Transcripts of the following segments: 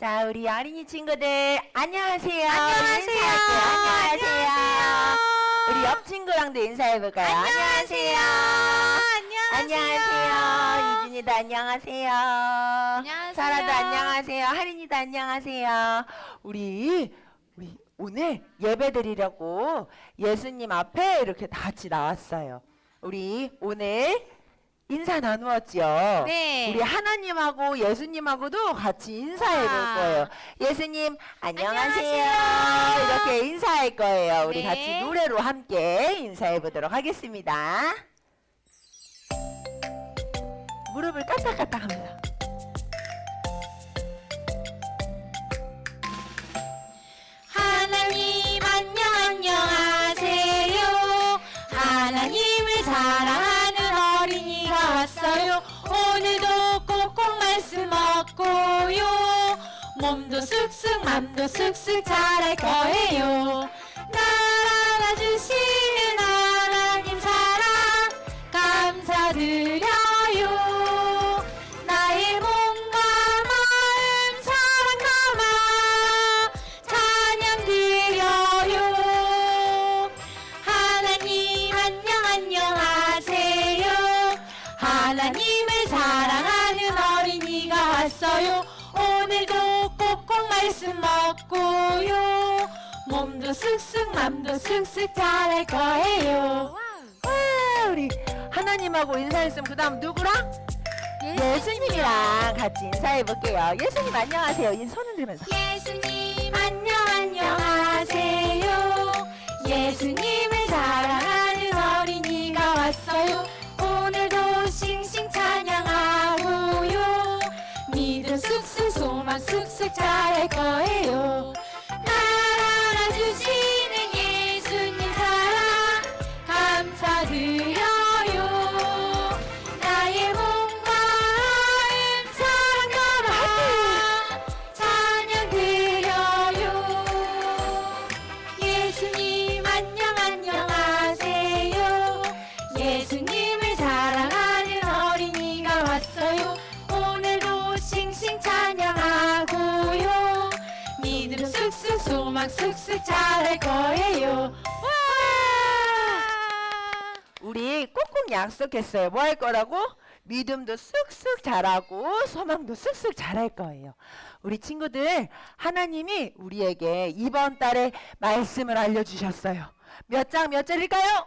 자, 우리 어린이 친구들 안녕하세요. 안녕하세요. 인사할게요. 안녕하세요. 안녕하세요. 우리 옆 친구랑도 인사해 볼까요? 안녕하세요. 안녕하세요. 이준이도 안녕하세요. 안녕하세요. 사라도 안녕하세요. 하린이도 안녕하세요. 우리 우리 오늘 예배 드리려고 예수님 앞에 이렇게 다 같이 나왔어요. 우리 오늘 인사 나누었죠. 네. 우리 하나님하고 예수님하고도 같이 인사해 볼 와. 거예요. 예수님 안녕하세요. 안녕하세요. 이렇게 인사할 거예요. 우리 네. 같이 노래로 함께 인사해 보도록 하겠습니다. 무릎을 까딱까딱 하면서. 쑥쑥 맘도 쑥쑥 잘할 거예요. 날 안아주시는 하나님 사랑 감사드려요. 나의 몸과 마음 사랑 담아 찬양 드려요. 하나님 안녕 안녕하세요. 하나님을 사랑하는 어린이가 왔어요. 오늘도 꼭꼭 말씀 먹고요. 몸도 쑥쑥 맘도 쑥쑥 잘할 거예요. 와, 우리 하나님하고 인사했으면 그 다음 누구랑? 예수님이랑 같이 인사해 볼게요. 예수님 안녕하세요. 인손 흔들면서. 예수님 안녕 안녕하세요 예수님 잘할 거예요 할 거예요 와 우리 꼭꼭 약속했어요. 뭐 할 거라고? 믿음도 쑥쑥 자라고 소망도 쑥쑥 자랄 거예요. 우리 친구들 하나님이 우리에게 이번 달에 말씀을 알려주셨어요. 몇 장 몇 절일까요?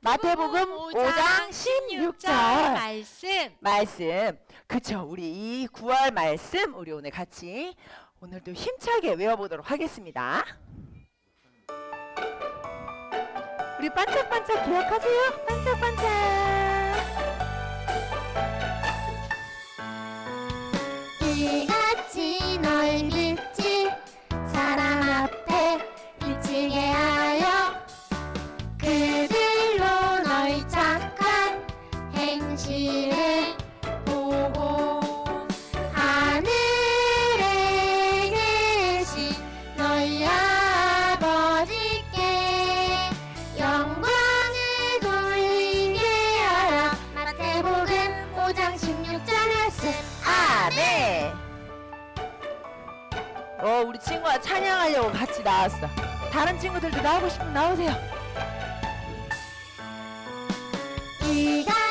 마태복음 5장 16절. 말씀 말씀. 그쵸. 우리 이 9월 말씀 우리 오늘 같이 오늘도 힘차게 외워보도록 하겠습니다. 우리 반짝반짝 기억하세요? 반짝반짝. 같이 나왔어. 다른 친구들도 나오고 싶으면 나오세요. 이같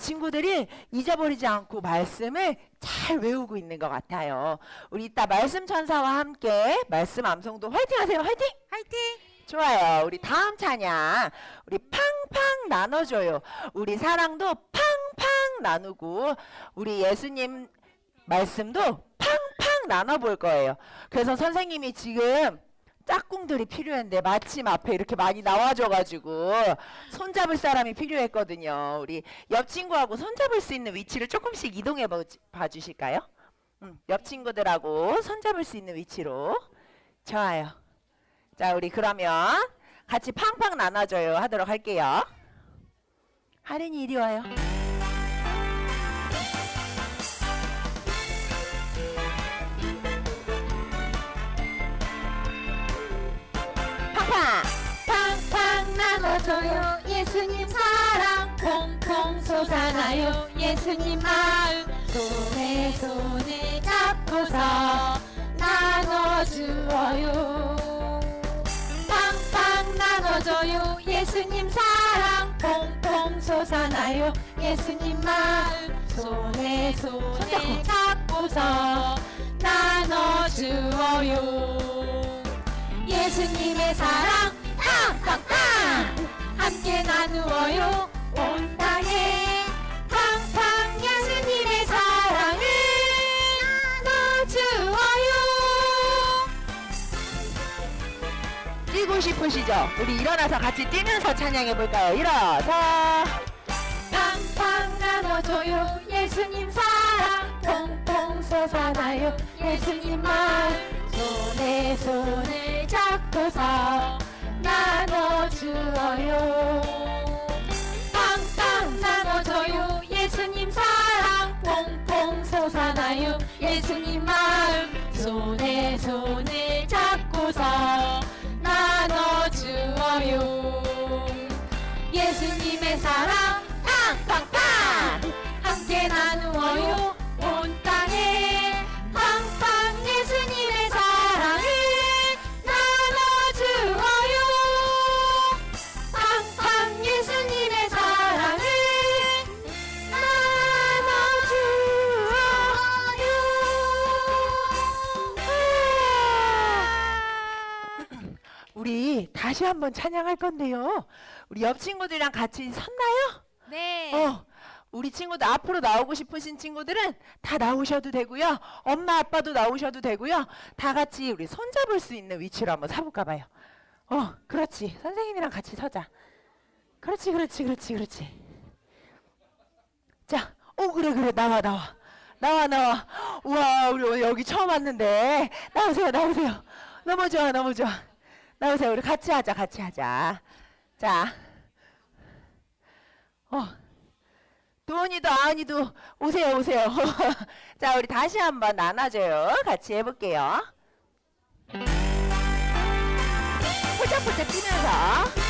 친구들이 잊어버리지 않고 말씀을 잘 외우고 있는 것 같아요. 우리 이따 말씀 천사와 함께 말씀 암송도 화이팅 하세요. 화이팅! 화이팅 좋아요. 우리 다음 찬양. 우리 팡팡 나눠줘요. 우리 사랑도 팡팡 나누고 우리 예수님 말씀도 팡팡 나눠볼 거예요. 그래서 선생님이 지금 짝꿍들이 필요했는데 마침 앞에 이렇게 많이 나와줘가지고 손잡을 사람이 필요했거든요. 우리 옆 친구하고 손잡을 수 있는 위치를 조금씩 이동해 봐- 봐주실까요? 음, 옆 친구들하고 손잡을 수 있는 위치로 좋아요. 자, 우리 그러면 같이 팡팡 나눠줘요 하도록 할게요. 하린이 이리 와요. 팡팡. 팡팡 나눠줘요. 예수님 사랑 퐁퐁 솟아나요. 예수님 마음 손에 손을 잡고서 나눠주어요. 팡팡 나눠줘요. 예수님 사랑 퐁퐁 솟아나요. 예수님 마음 손에 손을 잡고서 나눠주어요 예수님의 사랑. 팡팡팡. 함께 나누어요. 온 땅에. 팡팡 예수님의 사랑을 나눠주어요. 뛰고 싶으시죠? 우리 일어나서 같이 뛰면서 찬양해 볼까요? 일어서. 팡팡 나눠줘요. 예수님 사랑. 퐁퐁 솟아나요. 예수님 마음 손에 손을 잡고서 나눠주어요 다시 한번 찬양할 건데요. 우리 옆 친구들이랑 같이 섰나요? 네 어. 우리 친구들 앞으로 나오고 싶으신 친구들은 다 나오셔도 되고요. 엄마 아빠도 나오셔도 되고요. 다 같이 우리 손 잡을 수 있는 위치로 한번 서볼까 봐요. 어, 그렇지. 선생님이랑 같이 서자. 그렇지, 그렇지, 그렇지, 그렇지. 자, 오 그래 그래 나와 나와 나와 나와. 우와 우리 오늘 여기 처음 왔는데 나오세요 나오세요. 너무 좋아 너무 좋아. 나오세요 우리 같이 하자 같이 하자. 자, 어. 도원이도 아은이도 오세요 오세요. 자 우리 다시 한번 나눠줘요. 같이 해볼게요. 폴짝폴짝 뛰면서.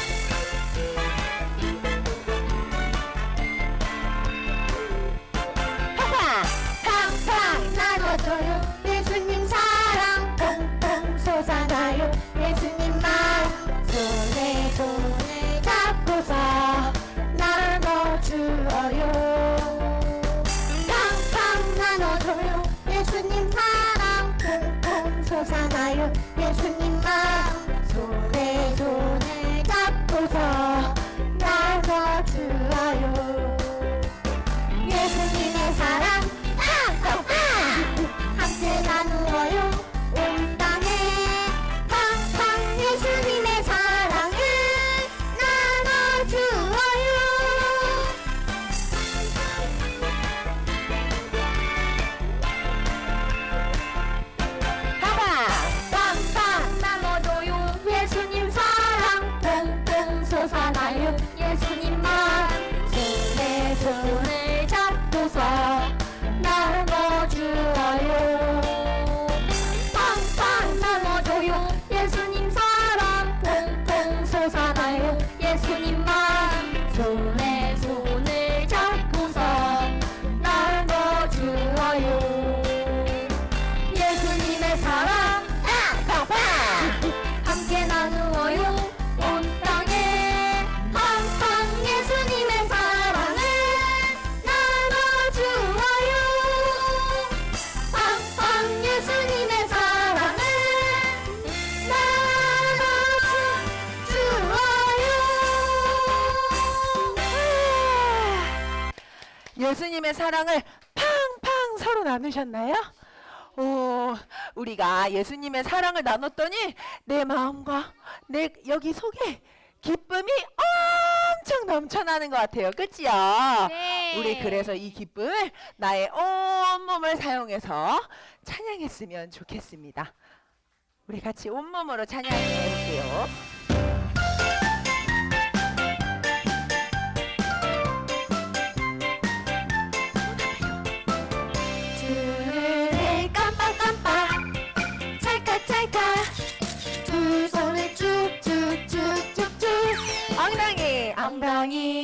사랑을 팡팡 서로 나누셨나요? 어, 우리가 예수님의 사랑을 나눴더니 내 마음과 내 여기 속에 기쁨이 엄청 넘쳐나는 것 같아요. 그치요? 네. 우리 그래서 이 기쁨을 나의 온몸을 사용해서 찬양했으면 좋겠습니다. 우리 같이 온몸으로 찬양해 볼게요. 엉덩이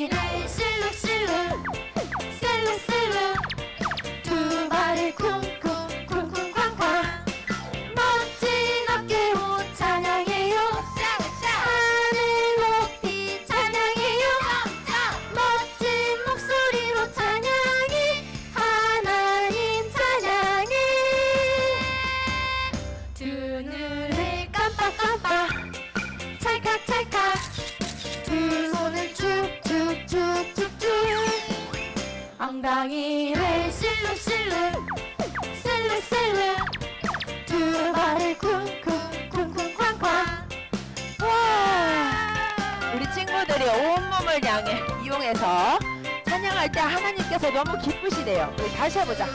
이용해서 찬양할 때 하나님께서 너무 기쁘시대요. 다시 해보자.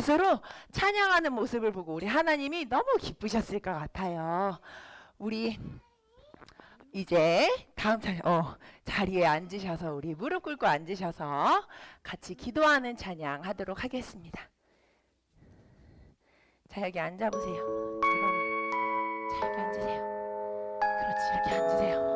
몸짓으로 찬양하는 모습을 보고 우리 하나님이 너무 기쁘셨을 것 같아요. 우리 이제 다음 찬양, 어, 자리에 앉으셔서 우리 무릎 꿇고 앉으셔서 같이 기도하는 찬양 하도록 하겠습니다. 자, 여기 앉아보세요. 자, 여기 앉으세요. 그렇지, 이렇게 앉으세요.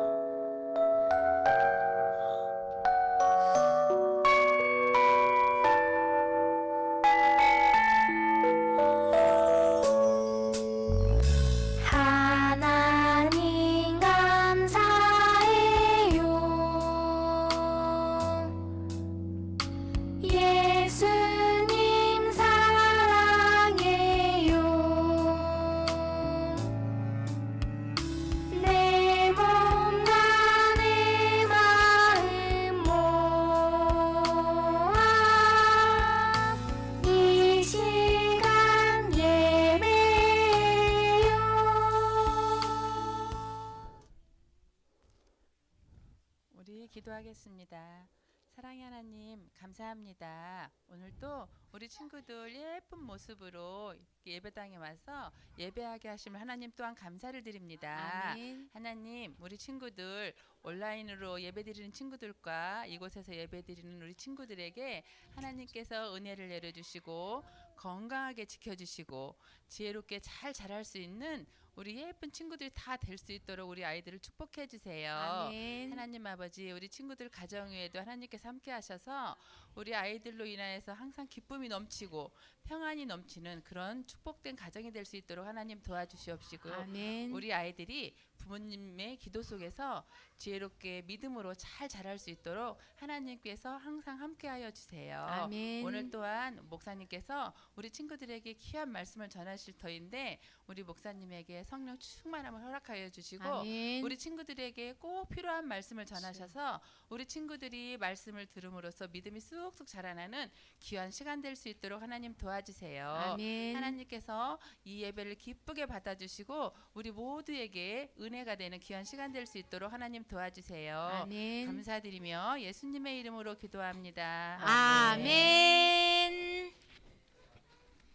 사랑의 하나님 감사합니다. 오늘도 우리 친구들 예쁜 모습으로 예배당에 와서 예배하게 하시면 하나님 또한 감사를 드립니다. 아멘. 하나님 우리 친구들 온라인으로 예배드리는 친구들과 이곳에서 예배드리는 우리 친구들에게 하나님께서 은혜를 내려주시고 건강하게 지켜주시고 지혜롭게 잘 자랄 수 있는 우리 예쁜 친구들이 다 될 수 있도록 우리 아이들을 축복해 주세요. 아멘. 하나님 아버지 우리 친구들 가정 위에도 하나님께서 함께 하셔서 우리 아이들로 인하여서 항상 기쁨이 넘치고 평안이 넘치는 그런 축복된 가정이 될 수 있도록 하나님 도와주시옵시고 아멘. 우리 아이들이 부모님의 기도 속에서 지혜롭게 믿음으로 잘 자랄 수 있도록 하나님께서 항상 함께하여 주세요. 아멘. 오늘 또한 목사님께서 우리 친구들에게 귀한 말씀을 전하실 터인데 우리 목사님에게 성령 충만함을 허락하여 주시고 아멘. 우리 친구들에게 꼭 필요한 말씀을 전하셔서 우리 친구들이 말씀을 들음으로써 믿음이 쑥쑥 자라나는 귀한 시간 될 수 있도록 하나님 도와주세요. 아멘. 하나님께서 이 예배를 기쁘게 받아주시고 우리 모두에게 은 혜가 되는 귀한 시간 될 수 있도록 하나님 도와주세요. 아멘. 감사드리며 예수님의 이름으로 기도합니다. 아멘.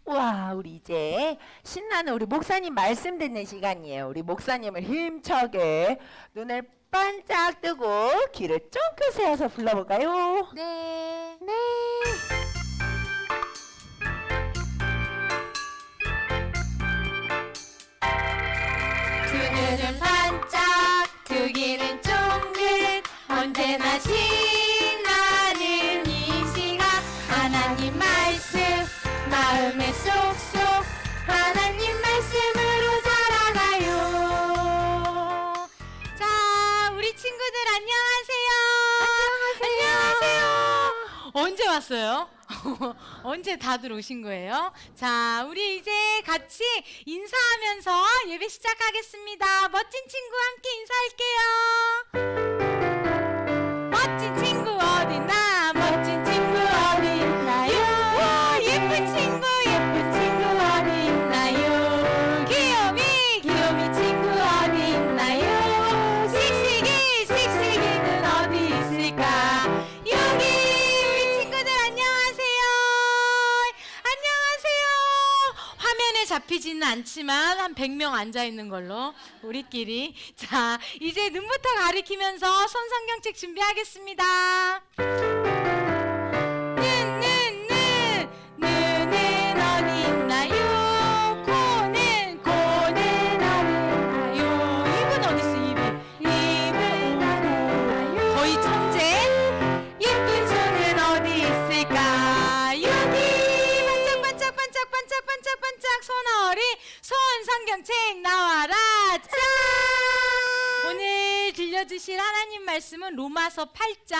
와, 우리 이제 신나는 우리 목사님 말씀 듣는 시간이에요. 우리 목사님을 힘차게 눈을 반짝 뜨고 귀를 쫑긋 세워서 불러볼까요? 네. 네. 언제나 신나는 이 시간 하나님 말씀 마음에 쏙쏙 하나님 말씀으로 자라가요 자 우리 친구들 안녕하세요 안녕하세요 언제 왔어요? 언제 다들 오신 거예요? 자, 우리 이제 같이 인사하면서 예배 시작하겠습니다. 멋진 친구 함께 인사할게요. 잡히지는 않지만 한 100명 앉아 있는 걸로 우리끼리 자, 이제 눈부터 가리키면서 손성경책 준비하겠습니다. 로마서 8장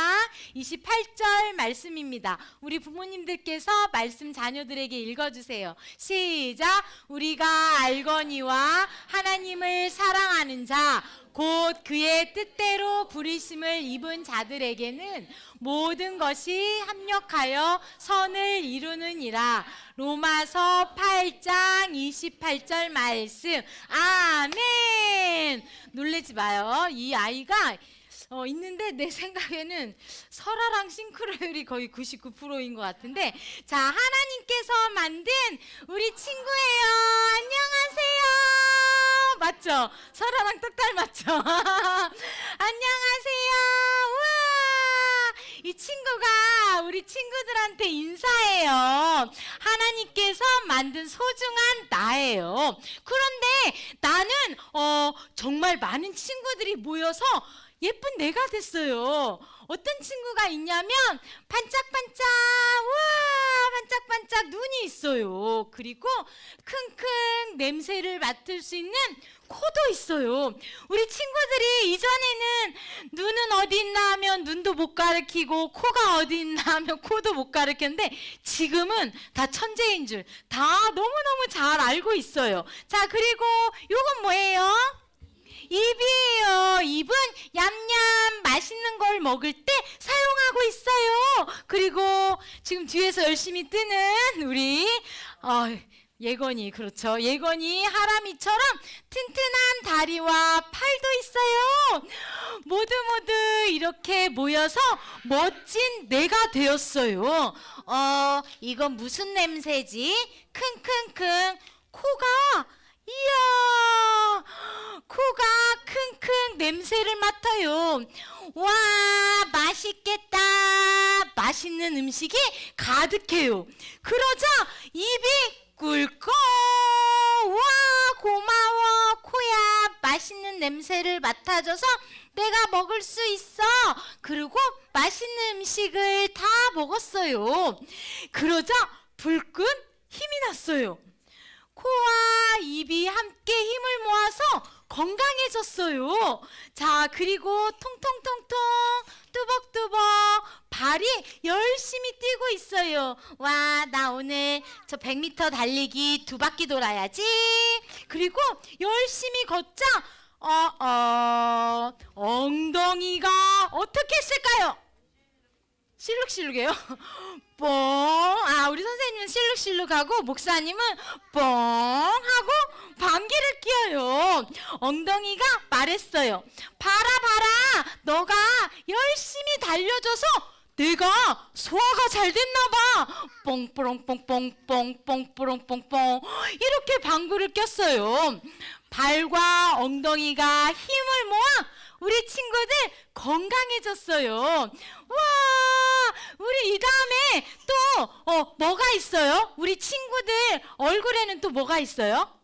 28절 말씀입니다. 우리 부모님들께서 말씀 자녀들에게 읽어주세요. 시작. 우리가 알거니와 하나님을 사랑하는 자, 곧 그의 뜻대로 부르심을 입은 자들에게는 모든 것이 합력하여 선을 이루느니라. 로마서 8장 28절 말씀. 아멘. 놀래지 마요. 이 아이가 어, 있는데 내 생각에는 설아랑 싱크로율이 거의 99%인 것 같은데 자 하나님께서 만든 우리 친구예요. 안녕하세요. 맞죠? 설아랑 똑 닮았죠? 안녕하세요. 우와! 이 친구가 우리 친구들한테 인사해요. 하나님께서 만든 소중한 나예요. 그런데 나는 어 정말 많은 친구들이 모여서 예쁜 내가 됐어요. 어떤 친구가 있냐면 반짝반짝 와 반짝반짝 눈이 있어요. 그리고 킁킁 냄새를 맡을 수 있는 코도 있어요. 우리 친구들이 이전에는 눈은 어디 있나 하면 눈도 못 가리키고 코가 어디 있나 하면 코도 못 가리켰는데 지금은 다 천재인 줄 다 너무너무 잘 알고 있어요. 자, 그리고 요건 뭐예요? 입이에요. 입은 얌얌 맛있는 걸 먹을 때 사용하고 있어요. 그리고 지금 뒤에서 열심히 뜨는 우리 어, 예건이 그렇죠. 예건이 하람이처럼 튼튼한 다리와 팔도 있어요. 모두 모두 이렇게 모여서 멋진 내가 되었어요. 어, 이건 무슨 냄새지? 킁킁킁 코가 이야 냄새를 맡아요. 와 맛있겠다. 맛있는 음식이 가득해요. 그러자 입이 꿀꺽 와 고마워 코야 맛있는 냄새를 맡아줘서 내가 먹을 수 있어. 그리고 맛있는 음식을 다 먹었어요. 그러자 불끈 힘이 났어요. 코와 입이 함께 힘을 모아서 건강해졌어요. 자, 그리고 통통통통 뚜벅뚜벅 발이 열심히 뛰고 있어요. 와, 나 오늘 저 100m 달리기 두 바퀴 돌아야지. 그리고 열심히 걷자. 어, 어, 엉덩이가 어떻게 했을까요? 실룩실룩해요. 뻥. 아, 우리 선생님은 실룩실룩하고 목사님은 뻥 하고 방귀를 뀌어요. 엉덩이가 말했어요. 봐라 봐라. 너가 열심히 달려줘서 내가 소화가 잘 됐나 봐. 뽕뿌렁뽕뽕뽕뽕뿌렁뽕뽕 이렇게 방구를 꼈어요. 발과 엉덩이가 힘을 모아 우리 친구들 건강해졌어요. 와, 우리 이 다음에 또 어, 뭐가 있어요? 우리 친구들 얼굴에는 또 뭐가 있어요?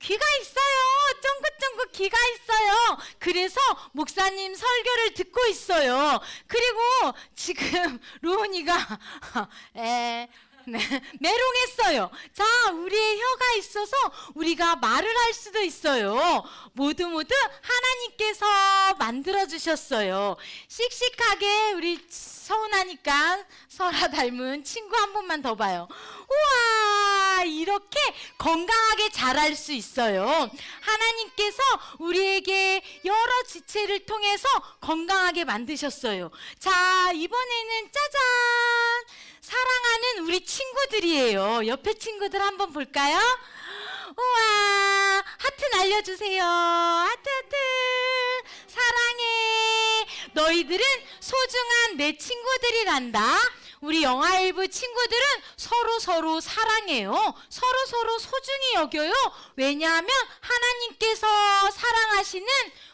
귀가 있어요. 쫑긋쫑긋 귀가 있어요. 그래서 목사님 설교를 듣고 있어요. 그리고 지금 로운이가 에 네, 메롱했어요. 자, 우리의 혀가 있어서 우리가 말을 할 수도 있어요. 모두 모두 하나님께서 만들어 주셨어요. 씩씩하게 우리 서운하니까 설아 닮은 친구 한 번만 더 봐요. 우와, 이렇게 건강하게 자랄 수 있어요. 하나님께서 우리에게 여러 지체를 통해서 건강하게 만드셨어요. 자, 이번에는 짜잔! 사랑하는 우리 친구들이에요. 옆에 친구들 한번 볼까요? 우와, 하트 날려주세요. 하트, 하트. 사랑해. 너희들은 소중한 내 친구들이란다. 우리 영화 일부 친구들은 서로 서로 사랑해요. 서로 서로 소중히 여겨요. 왜냐하면 하나님께서 사랑하시는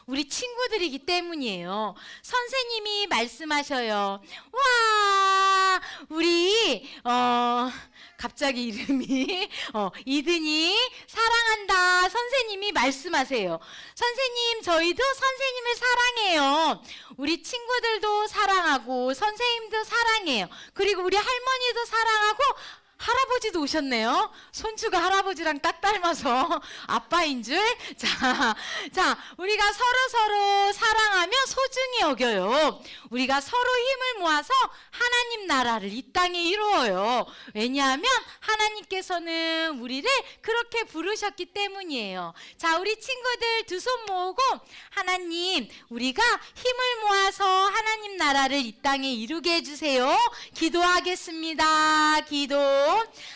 우리 친구들이기 때문이에요. 선생님이 말씀하셔요. 와, 우리 어 갑자기 이름이 어 이든이 사랑한다. 선생님이 말씀하세요. 선생님, 저희도 선생님을 사랑해요. 우리 친구들도 사랑하고 선생님도 사랑해요. 그리고 우리 할머니도 사랑하고 할아버지도 오셨네요. 손주가 할아버지랑 딱 닮아서 아빠인 줄. 자, 자, 우리가 서로 서로 사랑하며 소중히 여겨요. 우리가 서로 힘을 모아서 하나님 나라를 이 땅에 이루어요. 왜냐하면 하나님께서는 우리를 그렇게 부르셨기 때문이에요. 자, 우리 친구들 두 손 모으고 하나님, 우리가 힘을 모아서 하나님 나라를 이 땅에 이루게 해주세요. 기도하겠습니다. 기도.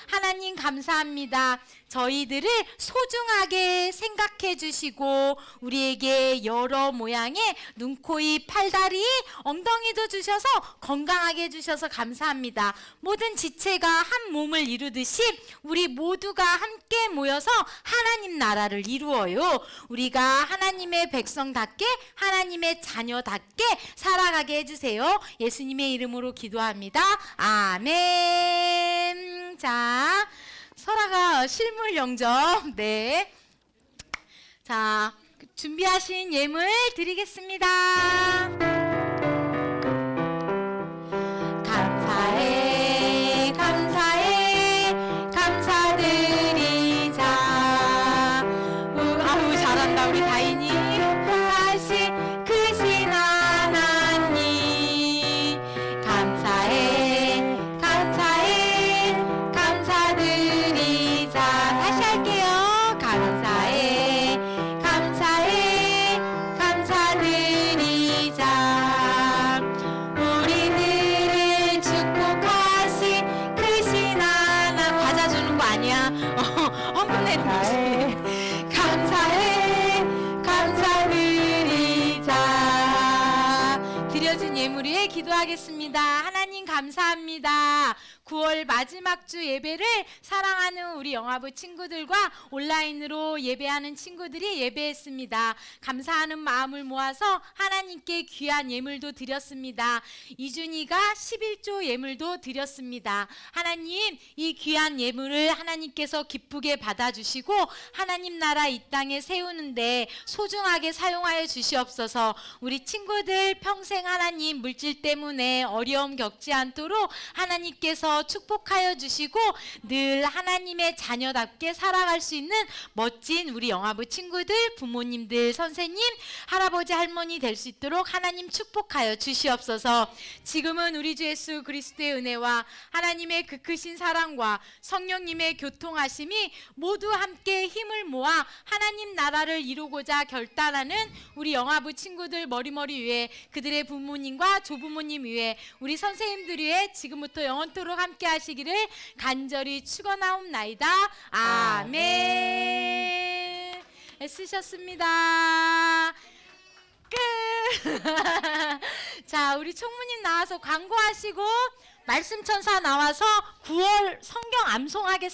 하나님 감사합니다. 저희들을 소중하게 생각해 주시고 우리에게 여러 모양의 눈, 코, 입, 팔다리, 엉덩이도 주셔서 건강하게 해 주셔서 감사합니다. 모든 지체가 한 몸을 이루듯이 우리 모두가 함께 모여서 하나님 나라를 이루어요. 우리가 하나님의 백성답게 하나님의 자녀답게 살아가게 해 주세요. 예수님의 이름으로 기도합니다. 아멘. 자. 설아가 실물 영접. 네. 자, 준비하신 예물 드리겠습니다. 기도하겠습니다. 하나님 감사합니다. 9월 마지막 주 예배를 사랑하는 우리 영화부 친구들과 온라인으로 예배하는 친구들이 예배했습니다. 감사하는 마음을 모아서 하나님께 귀한 예물도 드렸습니다. 이준이가 11조 예물도 드렸습니다. 하나님, 이 귀한 예물을 하나님께서 기쁘게 받아주시고 하나님 나라 이 땅에 세우는데 소중하게 사용하여 주시옵소서. 우리 친구들 평생 하나님 물질 때문에 어려움 겪지 않도록 하나님께서 축복하여 주시고 늘 하나님의 자녀답게 살아갈 수 있는 멋진 우리 영화부 친구들, 부모님들, 선생님, 할아버지, 할머니 될 수 있도록 하나님 축복하여 주시옵소서. 지금은 우리 주 예수 그리스도의 은혜와 하나님의 그 크신 사랑과 성령님의 교통하심이 모두 함께 힘을 모아 하나님 나라를 이루고자 결단하는 우리 영화부 친구들 머리머리 위에 그들의 부모님과 조부모님 위에 우리 선생님들 위에 지금부터 영원토록 함께 하시기를 간절히 축원하옵나이다. 아멘. 애쓰셨습니다. 끝. 자, 우리 총무님 나와서 광고하시고 말씀 천사 나와서 9월 성경 암송하겠습니다.